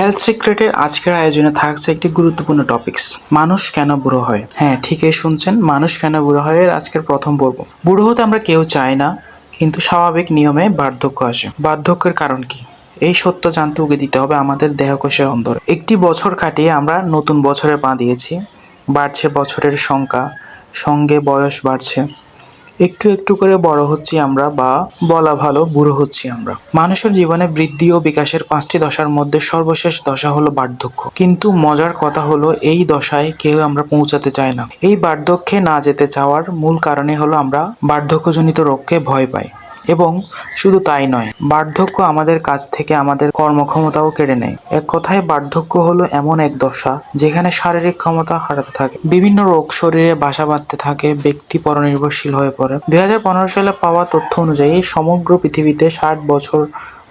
Health সিক্রেটের আজকের আয়োজনে থাকছে একটি গুরুত্বপূর্ণ টপিকস মানুষ কেন বুড়ো হয়? হ্যাঁ ঠিকই শুনছেন, মানুষ কেন বুড়ো হয় এর আজকের প্রথম পর্ব। বুড়ো হতে আমরা কেউ চাই না, কিন্তু স্বাভাবিক নিয়মে বার্ধক্য আসে। বার্ধক্যের কারণ কি? এই সত্য জানতে উগে দিতে হবে আমাদের দেহকোষের অন্তরে। একটি বছর কাটিয়ে আমরা নতুন বছরে পা দিয়েছি, বাড়ছে বছরের সংখ্যা, সঙ্গে বয়স বাড়ছে। একটু একটু করে বড় হচ্ছি আমরা বা বলা ভালো বুড়ো হচ্ছি আমরা। মানুষের জীবনে বৃদ্ধি ও বিকাশের পাঁচটি দশার মধ্যে সর্বশেষ দশা হলো বার্ধক্য। কিন্তু মজার কথা হলো, এই দশায় কেউ আমরা পৌঁছাতে চাই না। এই বার্ধক্যে না যেতে চাওয়ার মূল কারণে হলো আমরা বার্ধক্যজনিত রোগকে ভয় পাই। এবং শুধু তাই নয়, বার্ধক্য আমাদের কাছ থেকে আমাদের কর্মক্ষমতাও কেড়ে নেয়। এক কথায়, বার্ধক্য হলো এমন এক দশা যেখানে শারীরিক ক্ষমতা হারাতে থাকে, বিভিন্ন রোগ শরীরে বাসা বাঁধতে থাকে, ব্যক্তি পরনির্ভরশীল হয়ে পড়ে। দুই হাজার পনেরো সালে পাওয়া তথ্য অনুযায়ী, সমগ্র পৃথিবীতে ষাট বছর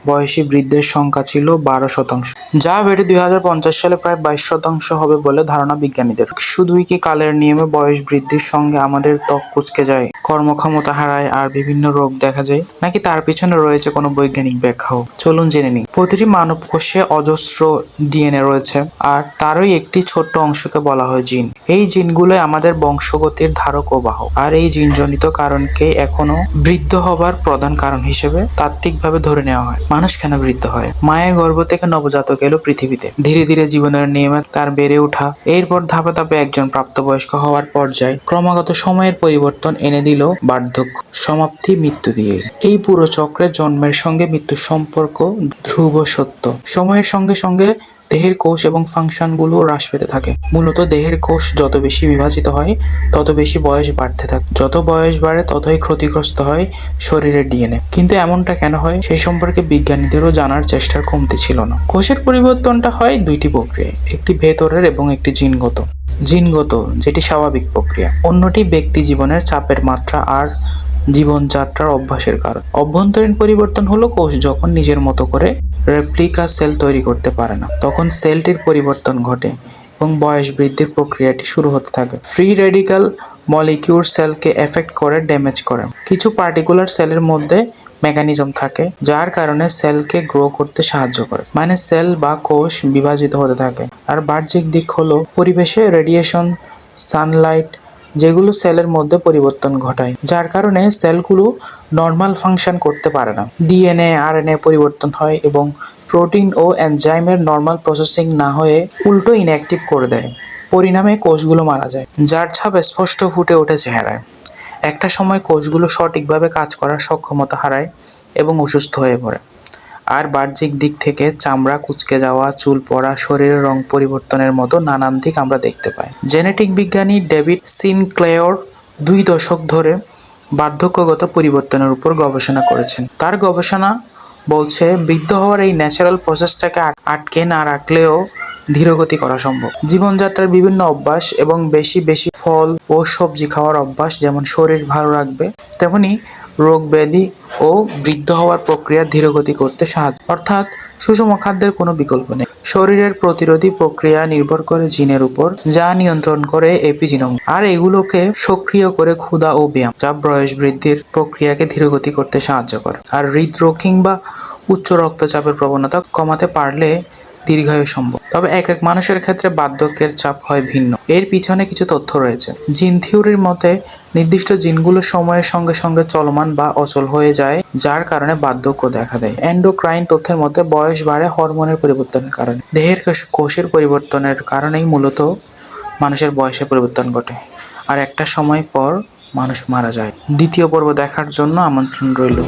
বয়সী বৃদ্ধের সংখ্যা ছিল বারো শতাংশ, যা বেড়ে দুই হাজার পঞ্চাশ সালে প্রায় বাইশ শতাংশ হবে বলে ধারণা বিজ্ঞানীদের। শুধুই কি কালের নিয়মে বয়স বৃদ্ধির সঙ্গে আমাদের ত্বক কুচকে যায়, কর্মক্ষমতা হারায় আর বিভিন্ন রোগ দেখা যায়, নাকি তার পিছনে রয়েছে কোনো বৈজ্ঞানিক ব্যাখ্যাও? চলুন জেনে নিই। প্রতিটি মানব কোষে অজস্র ডিএনএ রয়েছে, আর তারই একটি ছোট্ট অংশকে বলা হয় জিন। এই জিনগুলো আমাদের বংশগতির ধারক ও বাহক। আর এই জিনজনিত কারণকে এখনও বৃদ্ধ হবার প্রধান কারণ হিসেবে তাত্ত্বিকভাবে ধরে নেওয়া হয়। মানুষ কেন বৃদ্ধ হয়? মায়ের গর্ভ থেকে নবজাতক এলো পৃথিবীতে। ধীরে ধীরে জীবনের নিয়মে তার বেড়ে ওঠা, এরপর ধাপে ধাপে একজন প্রাপ্তবয়স্ক হওয়ার পর্যায়ে ক্রমাগত সময়ের পরিবর্তন এনে দিল বার্ধক্য, সমাপ্তি, মৃত্যু দিয়ে। এই পুরো চক্রে জন্মের সঙ্গে মৃত্যুর সম্পর্ক ধ্রুব সত্য। সময়ের সঙ্গে সঙ্গে দেহের কোষ এবং ফাংশনগুলো হ্রাস পেতে থাকে। মূলত দেহের কোষ যত বেশি বিভাজিত হয়, তত বেশি বয়স বাড়তে থাকে। যত বয়স বাড়ে, ততই ক্ষতিগ্রস্ত হয় শরীরের ডিএনএ। কিন্তু এমনটা কেন হয়? সেই সম্পর্কে বিজ্ঞানীদেরও জানার চেষ্টার কমতি ছিল না। কোষের পরিবর্তনটা হয় দুইটি প্রক্রিয়ায়, একটি ভেতরের এবং একটি জিনগত। জিনগত, যেটি স্বাভাবিক প্রক্রিয়া। অন্যটি ব্যক্তি জীবনের চাপের মাত্রা আর জীবনযাত্রার অভ্যাসের কারণ। অভ্যন্তরীণ পরিবর্তন হলো কোষ যখন নিজের মতো করে রেপ্লিকা সেল তৈরি করতে পারে না। তখন সেলটির পরিবর্তন ঘটে এবং বয়স বৃদ্ধির প্রক্রিয়াটি শুরু হতে থাকে। ফ্রি রেডিক্যাল মলিকিউল সেলকে এফেক্ট করে, ড্যামেজ করে। কিছু পার্টিকুলার সেলের মধ্যে মেকানিজম থাকে, যার কারণে সেলকে গ্রো করতে সাহায্য করে। মানে সেল বা কোষ বিভাজিত হতে থাকে। আর বাহ্যিক দিক হলো পরিবেশে রেডিয়েশন, সানলাইট যেগুলো সেলের মধ্যে পরিবর্তন ঘটায়, যার কারণে সেলগুলো নর্মাল ফাংশন করতে পারে না। ডিএনএ আরএনএ পরিবর্তন হয় এবং প্রোটিন ও এনজাইমের নর্মাল প্রসেসিং না হয়ে উল্টো ইনঅ্যাক্টিভ করে দেয়। পরিণামে কোষগুলো মারা যায়, যার ছাপ স্পষ্ট ফুটে ওঠে চেহারায়। একটা সময় কোষগুলো সঠিকভাবে কাজ করার সক্ষমতা হারায় এবং অসুস্থ হয়ে পড়ে। আর বাহ্যিক দিক থেকে চামড়া কুচকে যাওয়া, চুল পড়া, শরীরের রং পরিবর্তনের মতো নানান দিক আমরা দেখতে পাই। জেনেটিক বিজ্ঞানী ডেভিড সিনক্লেয়র দুই দশক ধরে বার্ধক্যগত পরিবর্তনের উপর গবেষণা করেছেন। তার গবেষণা বলছে, বৃদ্ধ হওয়ার এই ন্যাচারাল প্রসেসটাকে আটকে না রাখলেও ধীরগতি করা সম্ভব। জীবনযাত্রার বিভিন্ন অভ্যাস এবং বেশি বেশি ফল ও সবজি খাওয়ার অভ্যাস যেমন শরীর ভালো রাখবে, তেমনি রোগ ব্যাধি ও বৃদ্ধ হওয়ার প্রক্রিয়া ধীরগতি করতে সাহায্য অর্থাৎ সুষম খাদ্যের কোনো বিকল্প নেই। শরীরের প্রতিরোধী প্রক্রিয়া নির্ভর করে জিনের উপর, যা নিয়ন্ত্রণ করে এপিজিনোম। আর এগুলোকে সক্রিয় করে ক্ষুধা ও ব্যায়াম, যা বয়স বৃদ্ধির প্রক্রিয়াকে ধীরগতি করতে সাহায্য করে। আর হৃদরোগ কিংবা উচ্চ রক্তচাপের প্রবণতা কমাতে পারলে দীর্ঘায়ু সম্ভব। তবে এক এক মানুষের ক্ষেত্রে বার্ধক্যের চাপ হয় ভিন্ন। এর পিছনে কিছু তথ্য রয়েছে। জিন থিওরির মতে, নির্দিষ্ট জিনগুলো সময়ের সঙ্গে সঙ্গে চলমান বা অচল হয়ে যায়, যার কারণে বার্ধক্য দেখা দেয়। এন্ডোক্রাইন তথ্যের মতে, বয়স বাড়ে হরমোনের পরিবর্তনের কারণে। দেহের কোষ- কোষের পরিবর্তনের কারণেই মূলত মানুষের বয়সে পরিবর্তন ঘটে। আর একটা সময় পর মানুষ মারা যায়। দ্বিতীয় পর্ব দেখার জন্য আমন্ত্রণ রইল।